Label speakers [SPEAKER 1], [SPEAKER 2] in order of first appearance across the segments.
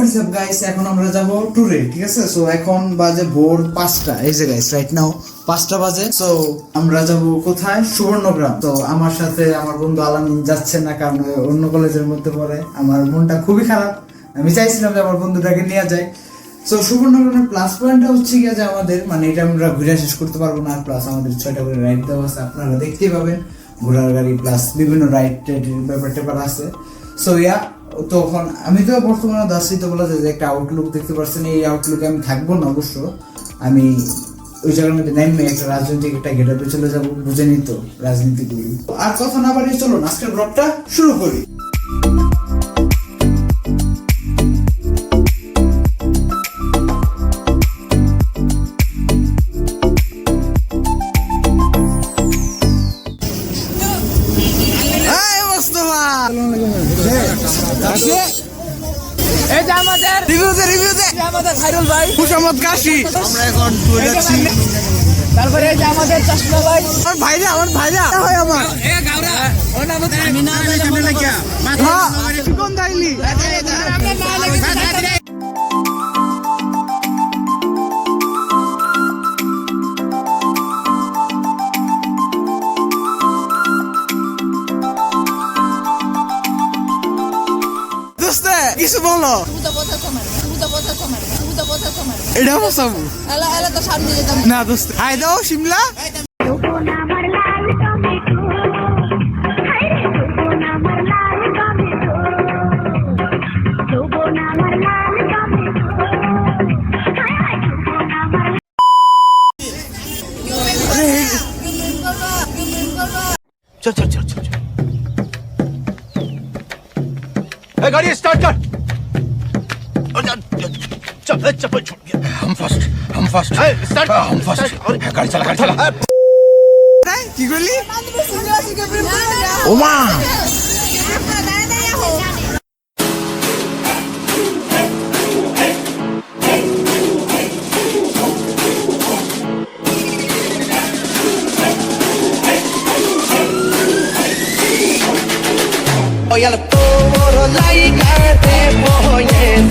[SPEAKER 1] WhatsApp guys এখন আমরা যাব ট্যুরে ঠিক আছে? সো এখন বাজে ভোর পাঁচটা। এই যে গাইস রাইট নাও পাঁচটা বাজে। সো আমরা যাব কোথায়? সুবর্ণগ্রাম। তো আমার সাথে আমার বন্ধু আলামিন যাচ্ছে না, কারণ অন্য কলেজের মধ্যে পড়ে। আমার মনটা খুবই খারাপ। আমি চাইছিলাম যে আমার বন্ধুটাকে নিয়ে যাই। সো সুবর্ণগ্রামের প্লাস পয়েন্টটা হচ্ছে গিয়ে যে আমাদের মানে এটা আমরা ঘুরে শেষ করতে পারব না। প্লাস আমাদের ছয়টা করে রাইড দেওয়া আছে, আপনারা দেখতেই পাবেন। ঘোড়ার গাড়ি প্লাস বিভিন্ন রাইড ব্যাপার ট্যাপার আছে। সো ইয়া তখন আমি তো বর্তমানে দাসি তো বলা যায় যে একটা আউটলুক দেখতে পাচ্ছেন এই আউটলুকে আমি থাকব না অবশ্য। আমি ওই জায়গার মধ্যে নেমে একটা রাজনৈতিক একটা গেটাপে চলে যাব, বুঝে নিত রাজনীতিগুলি। আর কথা না বাড়িয়ে চলো আজকের ব্লগটা শুরু করি।
[SPEAKER 2] আমাদের খাইরুল ভাই।
[SPEAKER 1] খুশামত কাশি। আমরা এখন টুরে যাচ্ছি।
[SPEAKER 2] তারপরে এই যে আমাদের চশমা ভাই।
[SPEAKER 1] আমার ভাইরা আমার ভাইরা। হয় আমার।
[SPEAKER 2] এ গাওরা ওর নাম হচ্ছে আমি না
[SPEAKER 1] হ্যাঁ কোন দাইলি দোস্তে কিছু বলো। এটা বসাবো. না দোস্ত। হাই দাও শিমলা
[SPEAKER 3] তবুন আমার লাল টমেটো হায়রে তবুন আমার ফাস্ট। আম ফাস্ট। গাড়ি চালা গাড়ি চালা। হ্যাঁ।
[SPEAKER 1] কি করলি?
[SPEAKER 4] ওমা।
[SPEAKER 5] Oye, al todo lo like, te voy
[SPEAKER 6] a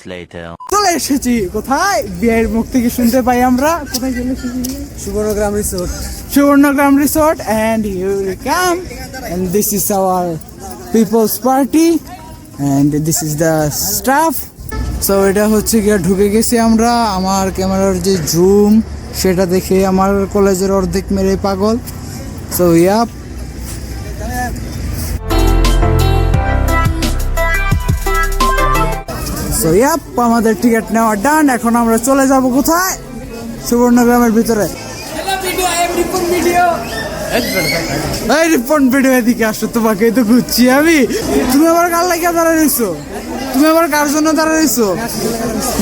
[SPEAKER 6] moments later.
[SPEAKER 1] চলে এসেছি। কোথায়? বিয়ের মুখ থেকে শুনতে পাই আমরা। কোথায় চলে এসেছি? Subarnagram resort. Subarnagram resort. And you come and this is our peoples party and this is the staff so এটা হচ্ছে গিয়ে ঢুকে গেছি আমরা। আমার ক্যামেরার যে জুম সেটা দেখে আমার কলেজের অর্ধেক মেরে পাগল। সো ইয়া সো ইয়াপ আমাদের টিকিট নেওয়া ডান এখন আমরা চলে যাব কোথায়? সুবর্ণগ্রামের ভিতরে। এই রিপন ভিডিও এদিকে আসো তোমাকে তো খুঁজছি আমি। তুমি আবার কার লাগিয়ে দাঁড়ায় রইছো? তুমি আবার কার জন্য দাঁড়ায় রইছো?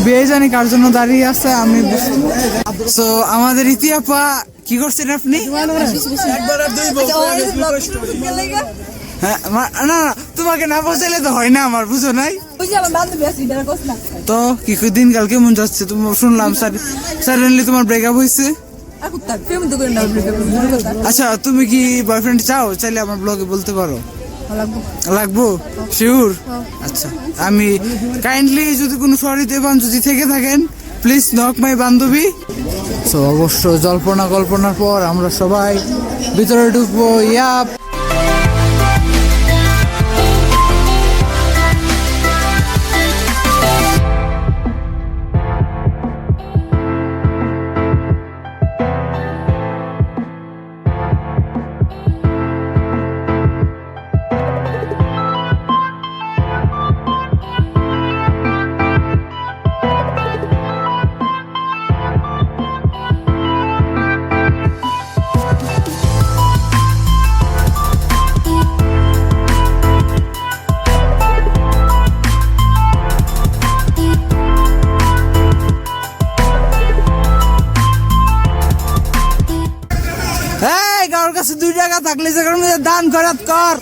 [SPEAKER 1] বিয়ে জানি কার জন্য দাঁড়িয়ে আছে আমি সো আমাদের ইতিহাপা কি করছেন আপনি? হ্যাঁ না না তোমাকে না বোঝাইলে তো হয় না আমার বুঝো নাই? তো কি কি দিনকাল কেমন যাচ্ছে তোমার শুনলাম সাডেনলি তোমার ব্রেকআপ হয়েছে আচ্ছা তুমি কি বয়ফ্রেন্ড চাও? চাইলে আমার ব্লগে বলতে পারো।
[SPEAKER 4] লাগবো।
[SPEAKER 1] লাগবো? শিওর আচ্ছা আমি কাইন্ডলি যদি কোনো সরিতে পান যদি থেকে থাকেন প্লিজ নক মাই বান্ধবী। সো অবশ্য জল্পনা কল্পনার পর আমরা সবাই ভিতরে ঢুকবো ইয়াপ। এই কারোর কাছে দুই টাকা থাকলে কারণে দান করাত কর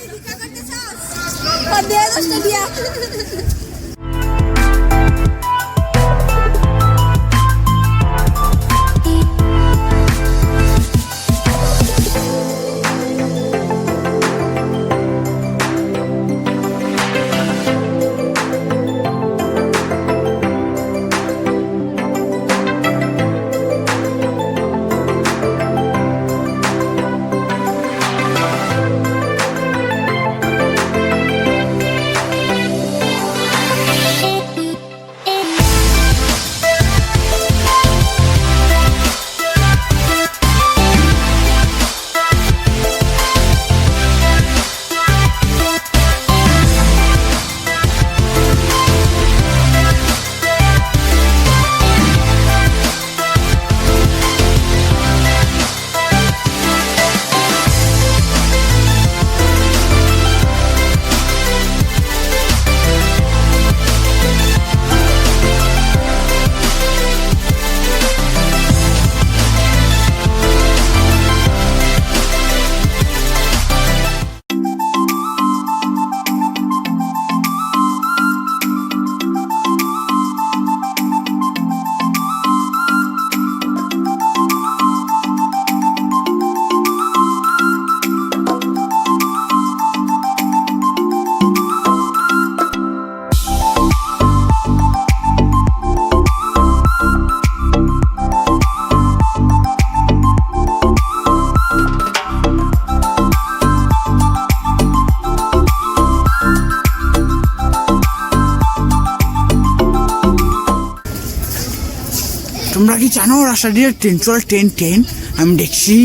[SPEAKER 1] তোমরা কি জানো রাস্তা দিয়ে ট্রেন চলে ট্রেন ট্রেন আমি দেখছি।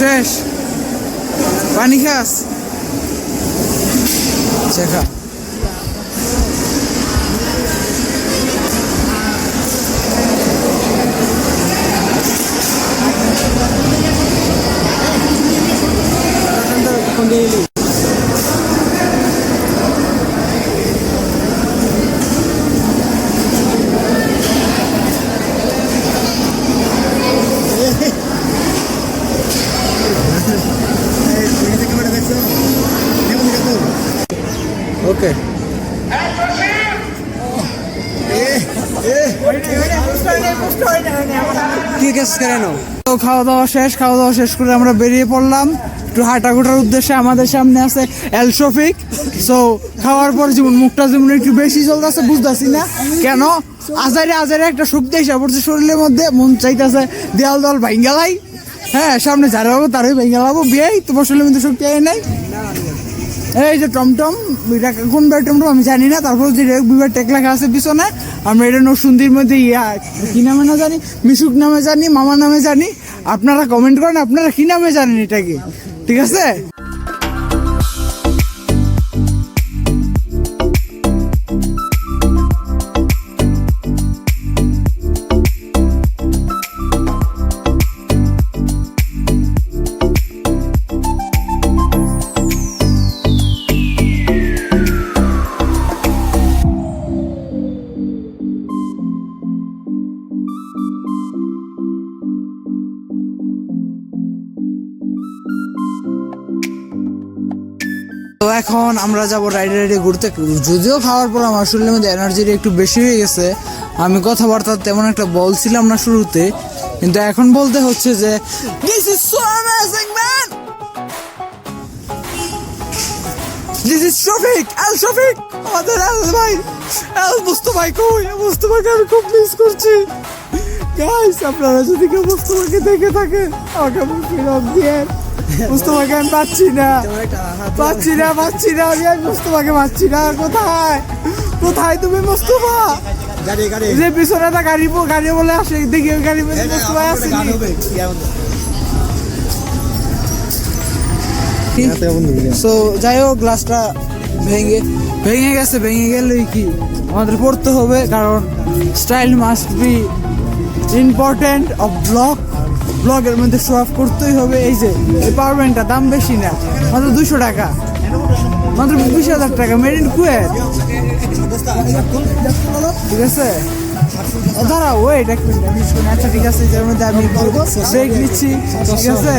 [SPEAKER 1] শেষ। পানি খাস? খা ওকে ঠিক আছে কেন তো খাওয়া দাওয়া শেষ খাওয়া দাওয়া শেষ করে আমরা বেরিয়ে পড়লাম। একটু হাঁটাঘোটার উদ্দেশ্যে আমাদের সামনে আছে এল শফিক সো খাওয়ার পর যেমন মুখটা যেমন একটু বেশি চলতেছে, বুঝতেছি না। কেন? আজারে আজারে একটা শক্তি এসে পড়ছে শরীরের মধ্যে, মন চাইতেছে দেয়াল দল ভাইঙ্গালাই হ্যাঁ সামনে যারা হব তারই ভাঙ্গালাবো বিয়াই তোমার শরীরের মধ্যে শক্তি আয় নাই? এই যে টমটম, এটা কোন বাড়ি টমটম আমি জানি না। তারপর যে বিবার টেক লেখা আছে পিছনে, আমরা এটা নসুন্দির মধ্যে ইয়া, কি নামে না জানি, মিশুক নামে জানি মামা নামে জানি। আপনারা কমেন্ট করেন, আপনারা কি নামে জানেন এটাকে? ঠিক আছে? এখন আমরা যাব রাইডে রাইডে ঘুরতে। যদিও খাওয়ার পর আমার শরীরের মধ্যে এনার্জিটা একটু বেশি হয়ে গেছে। আমি কথাবার্তা তেমন একটা বলছিলাম না শুরুতে, কিন্তু এখন বলতে হচ্ছে যে this is so amazing man this is Shafiq Al Shafiq আমাদের আল ভাই আল মুস্তফাই কই? মুস্তফাকে আমি খুব মিস করছি। গাইস আপনারা যদি কেউ মুস্তফাকে দেখে থাকেন, আমাকে ফিরত দিয়ে। মুস্তফাকে আমি পাচ্ছি না। পাচ্ছি না পাচ্ছি না আমি আর মুস্তফাকে পাচ্ছি না। কোথায়? কোথায় তুমি মুস্তফা?
[SPEAKER 7] গাড়ি গাড়ি।
[SPEAKER 1] যে পিছনে একটা গাড়ি গাড়ি বলে আসে দেখি ওই গাড়ি মুস্তফা আছে
[SPEAKER 7] গান
[SPEAKER 1] সো যাই হোক গ্লাসটা ভেঙে ভেঙে গেছে ভেঙে গেলে কি? আমাদের পড়তে হবে কারণ style must be important of blog ব্লগের মধ্যে শো অফ করতেই হবে। এই যে, এই পাওয়ার ব্যাংকটা দাম বেশি না, মাত্র দুশো টাকা। মাত্র বিশ হাজার টাকা মেড ইন কুয়েত ঠিক আছে? দাঁড়াও ওয়েট এক মিনিট আচ্ছা ঠিক আছে যার মধ্যে আমি ব্রেক নিচ্ছি। ঠিক আছে?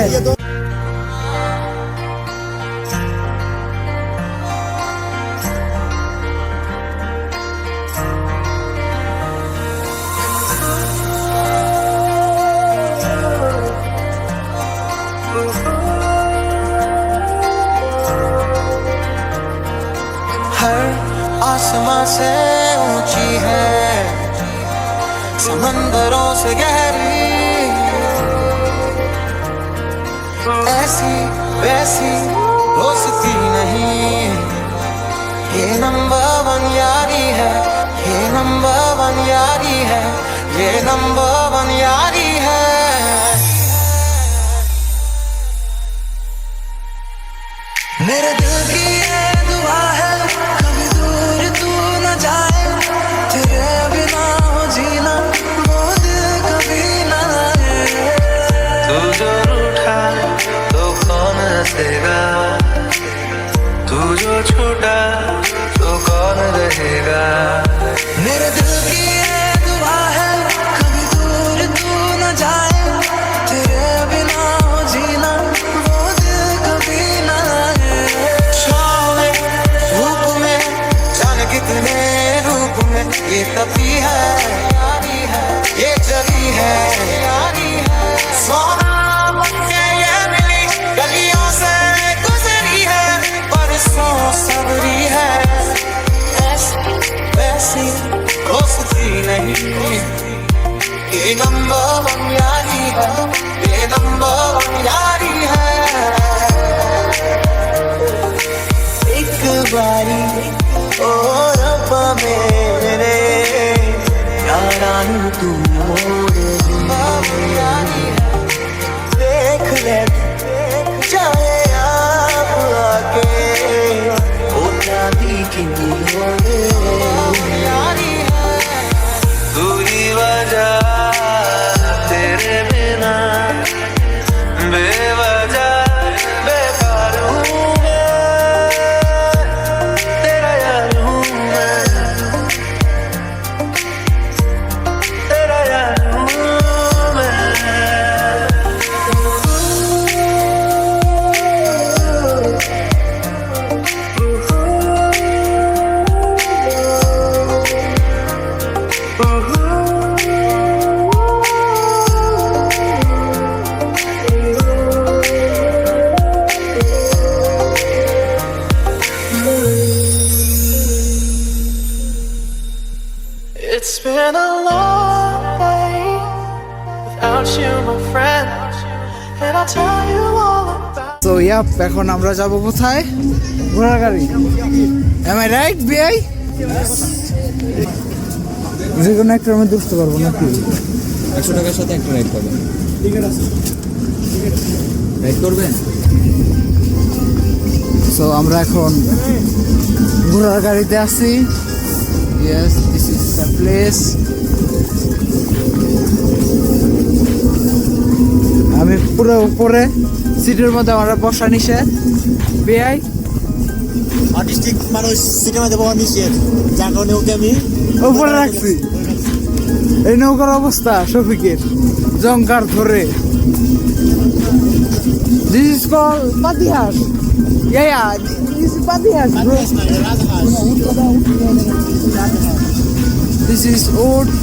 [SPEAKER 6] ये नंबर वन यारी है। मेरे दिल की ये दुआ है कभी दूर तू न जाए। तेरे बिना हो जीना वो दिल कभी न आए। तू जो रूठा तो कौन हंसेगा तू जो छोटा तो कौन रहेगा? मेरे दिल की ये तभी है, ये जली है। गलियों से गुजरी है परसों सबरी है। वैसी नहीं। ये नंबर यारी है, ये नंबर यारी
[SPEAKER 1] এখন আমরা যাব কোথায়? ঘোড়ার গাড়ি এম আই রাইট বিআই যে কোনো একটার মধ্যে উঠতে পারব নাকি
[SPEAKER 8] একশো টাকার সাথে একটা রাইড পাবেন রাইড করবেন?
[SPEAKER 1] সো আমরা এখন ঘোড়ার গাড়িতে আছি। Yes this is the place আমি পুরো উপরে সিটের মধ্যে আমার বসা নিষেধ। বেআই?
[SPEAKER 7] আর্টিস্টিক মানুষ মধ্যে পাওয়া নিষেধ। যার কারণে ওকে আমি
[SPEAKER 1] উপরে রাখছি। এই নৌকার অবস্থা শফিকের। জঙ্কার ধরে। This is call Patihas. Yeah, yeah, this is Patihas. This is old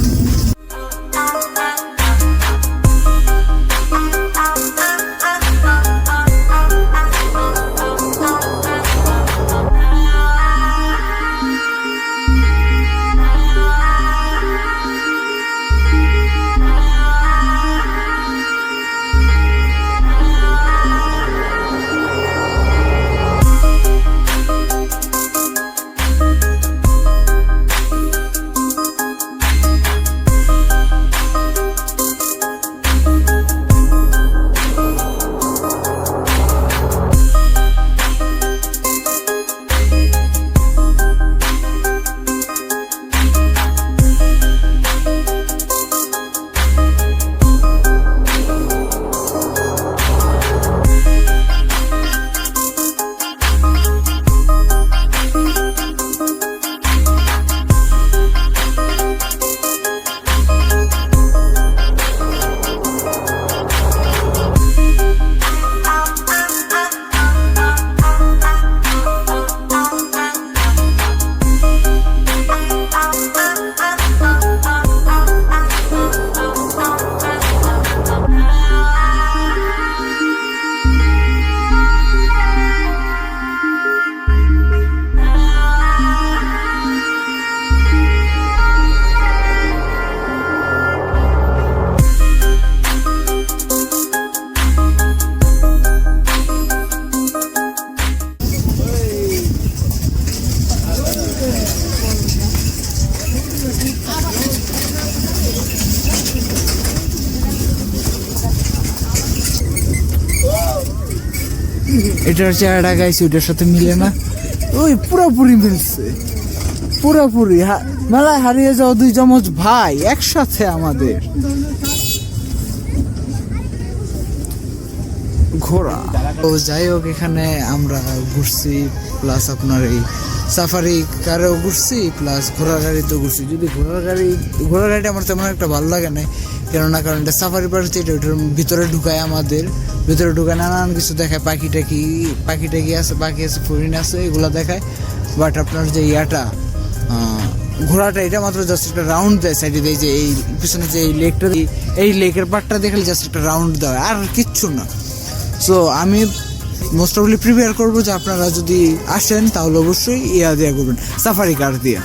[SPEAKER 1] এটার চেহারাটা গাইছি, ওটার সাথে মিলে না। ওই পুরোপুরি মিলছে। পুরোপুরি মেলায় হারিয়ে যাওয়া দুই জমজ ভাই একসাথে আমাদের। ঘোড়া। ও যাই হোক, এখানে আমরা ঘুরছি প্লাস আপনার এই সাফারি কারেও ঘুরছি প্লাস ঘোড়ার গাড়িতেও ঘুরছি। যদি ঘোড়ার গাড়ি, ঘোড়ার গাড়িটা আমার তেমন একটা ভালো লাগে না কেননা কারণ এটা সাফারি পার্ক যেটা ওটার ভিতরে ঢুকায় আমাদের। ভিতরে ঢুকায় নানান কিছু দেখায়, পাখি টাকি পাখি টাকি আছে, পাখি আছে, ফরিন আছে, এগুলো দেখায়। বাট আপনার যে ইয়াটা ঘোড়াটা, এটা মাত্র জাস্ট একটা রাউন্ড দেয় সাইডে দেয় যে এই, পিছনে যে এই লেকটা এই লেকের পাটটা দেখলে জাস্ট একটা রাউন্ড দেয়, আর কিচ্ছু না। সো আমি মোস্ট অফলি প্রিপেয়ার করব যে আপনারা যদি আসেন, তাহলে অবশ্যই ইয়া দিয়ে করবেন সাফারি কার দিয়ে।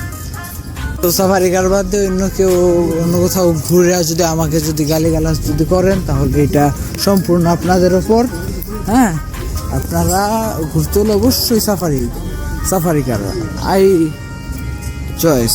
[SPEAKER 1] তো সাফারি কার বাদ অন্য কেউ, অন্য কোথাও ঘুরে যদি আমাকে যদি গালি গালাজ যদি করেন, তাহলে এটা সম্পূর্ণ আপনাদের ওপর হ্যাঁ? আপনারা ঘুরতে হলে অবশ্যই safari safari car I choice.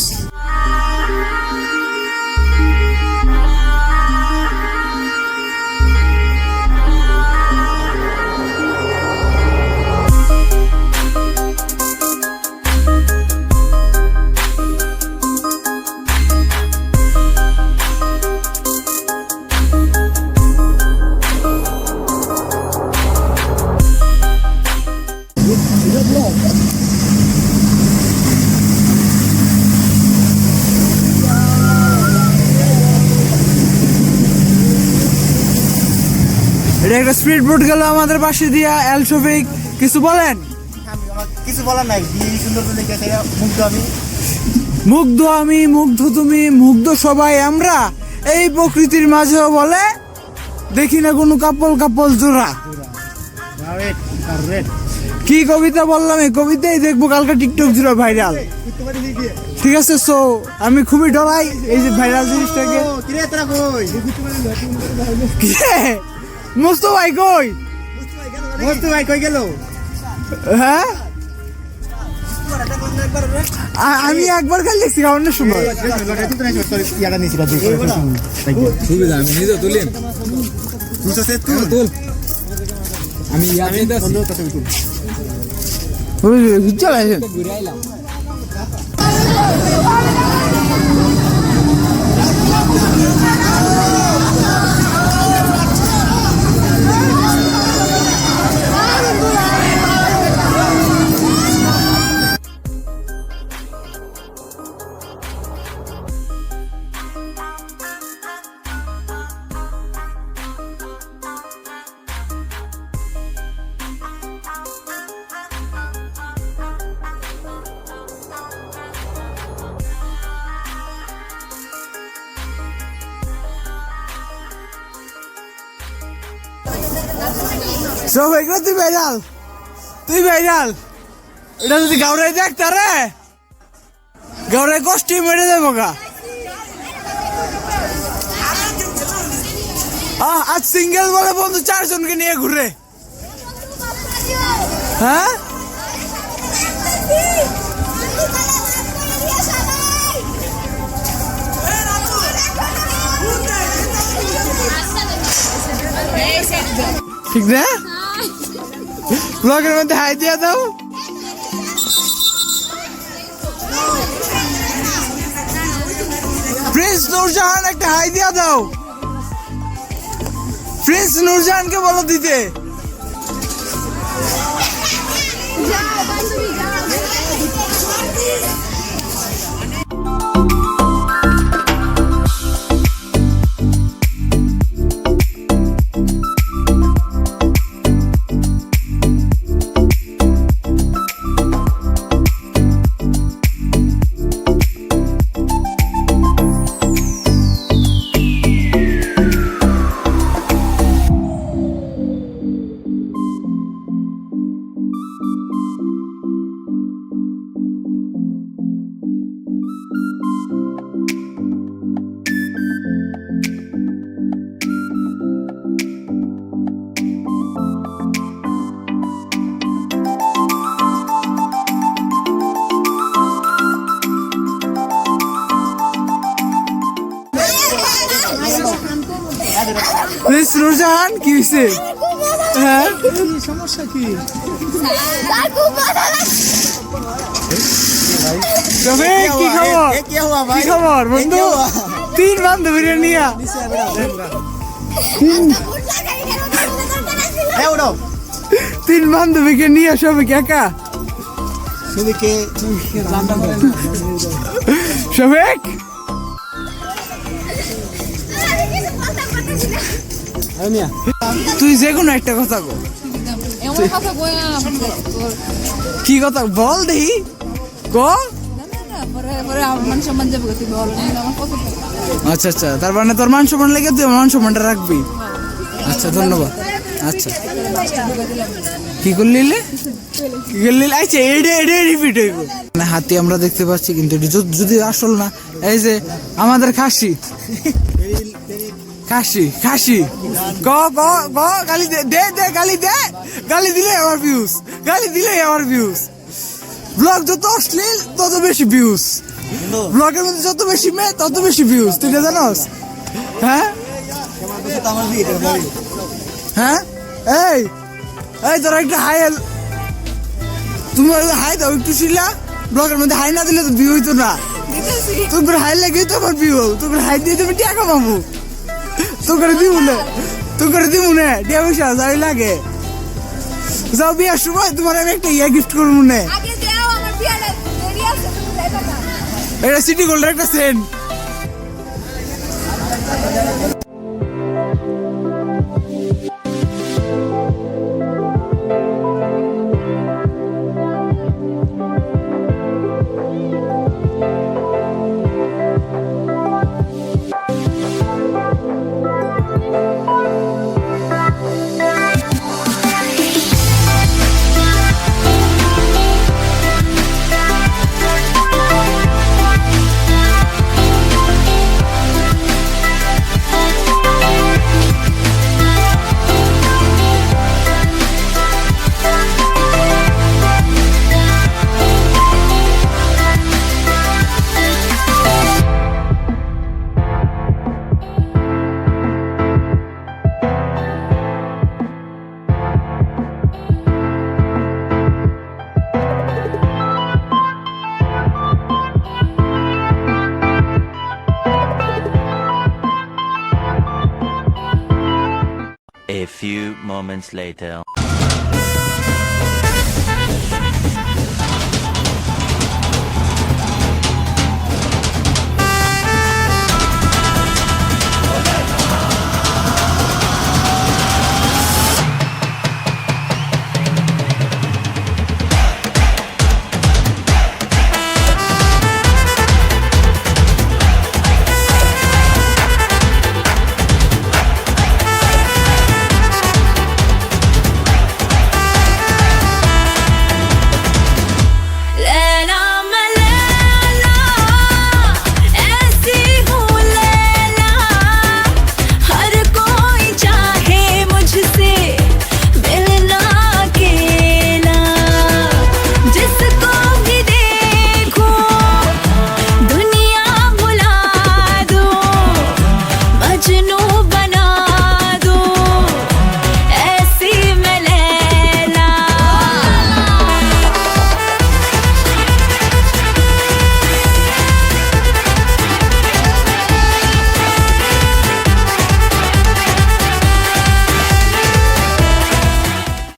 [SPEAKER 1] এটা একটা স্পিড বোট গেল আমাদের পাশে দিয়া এল শফিক কিছু বলেন?
[SPEAKER 7] কিছু বলার নাই সুন্দর মুগ্ধ আমি।
[SPEAKER 1] মুগ্ধ আমি মুগ্ধ তুমি মুগ্ধ সবাই আমরা। এই প্রকৃতির মাঝেও বলে দেখি না কোনো কাপল কাপল জোড়া। কি কবিতা বললাম এই কবিতাই দেখব কালকে টিকটক জুড়ে ভাইরাল ঠিক আছে সো আমি খুবই ডরাই এই যে ভাইরাল জিনিসটাকে। মুস্তফা ভাই কই
[SPEAKER 7] মস্ত ভাই কই গেল
[SPEAKER 1] হ্যাঁ আমি একবার খালি দেখছি খাওয়ানোর সময়
[SPEAKER 8] সুবিধা আমি নিজে তুলিম তুল আমি
[SPEAKER 1] চলে আসেন
[SPEAKER 8] ঘুরে আইলাম
[SPEAKER 1] সব এগুলো তুই ভাইরাল তুই ভাইরাল এটা যদি গাউরাই দেখ তারে। গাউরাই কষ্টে মেরে দেবো গা। আজ সিঙ্গেল বলে বন্ধু, চারজনকে নিয়ে ঘুরে। হ্যাঁ? ঠিক না? ব্লগের মধ্যে হাই দিয়ে দাও। প্রিন্স নূরজাহান একটা হাই দিয়ে দাও। প্রিন্স নূরজাহানকে বলো দিতে। রোজান কি হয়েছে হ্যাঁ? সমস্যা কি? কি বন্ধু? তিন
[SPEAKER 7] বান্ধবী রে
[SPEAKER 1] তিন বান্ধবীকে নিয়ে সবে একা।
[SPEAKER 7] সবিক
[SPEAKER 1] তুই যে কোনো একটা কথা কো। কি কথা? বল দেখি ক?
[SPEAKER 2] মান
[SPEAKER 1] আচ্ছা আচ্ছা। তার মানে তোর মান সম্মান লেগে তুই মান সম্মানটা রাখবি। আচ্ছা ধন্যবাদ। আচ্ছা। কি করলিলে কি করলি লে? আচ্ছা এডে এডে রিপিট হইব। না হাতি আমরা দেখতে পাচ্ছি কিন্তু যদি আসল না এই যে আমাদের খাসি। খাসি খাসি গ গ গ গালি দে দে দে গালি দে। গালি দিলে আমার ভিউজ গালি দিলে আমার ভিউজ ব্লগ যত অশ্লীল তত বেশি ভিউজ ব্লগের মধ্যে যত বেশি মেয়ে তত বেশি ভিউজ তুই জানোস? হ্যাঁ? হ্যাঁ? এই এই তোরা একটা হাই তুমি হাই দাও একটু শিলা। ব্লগের মধ্যে হাই না দিলে তো ভিউ হইতো না। তোর হাই লাগে তো আমার ভিউ তোর হাই দিয়ে তুমি টাকা পাবো তোর করে দিব না তোর করে দিব না টিয়া পয়সা যাই লাগে। যাও বিয়ার সময় তোমার আমি একটা ইয়া গিফট করব না। এটা সিটি গোল্ডের একটা সেন্ট
[SPEAKER 9] later.